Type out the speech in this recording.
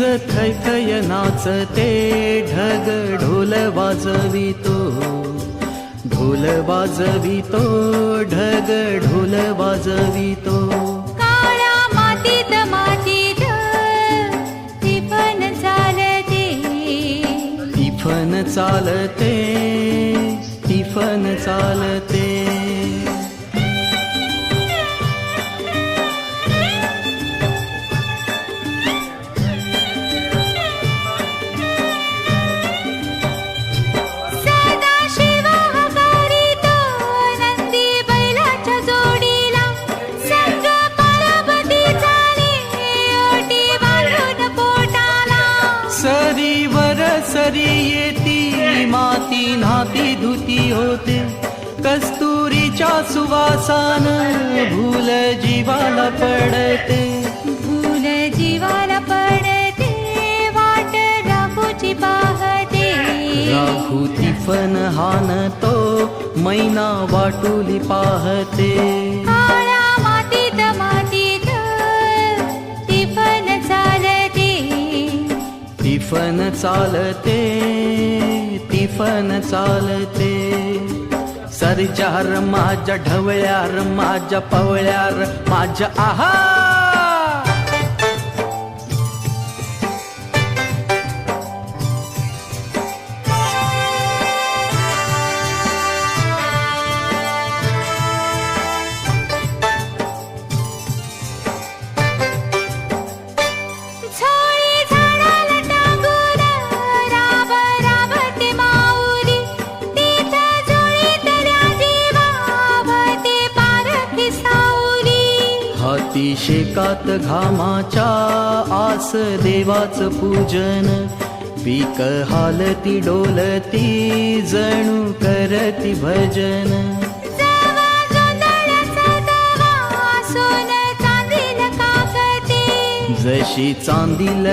थै थय नाचते ढग ढोल वाजवितो. ढोल वाजवितो ढग ढोल वाजवितो. काळ्या मातीत मातीत टिपण चालते. टिफन चालते टिफन चालते. सरीवर सरी येती माती नाती धुती होते. कस्तुरीच्या सुवासान भूल जीवाला पडते. भूल जीवाला पडते वाट राहूची पाहते. राहू तिफन हानतो मैना वाटुली पाहते. तिफन चालते तिफन चालते. सरचार माझ्या ढवळ्यार माझ्या पवळ्यार माझ्या आहार हाती शेकात घामाच्या आस देवाच पूजन. पीक हालती डोलती जणू करती भजन. जशी चांदील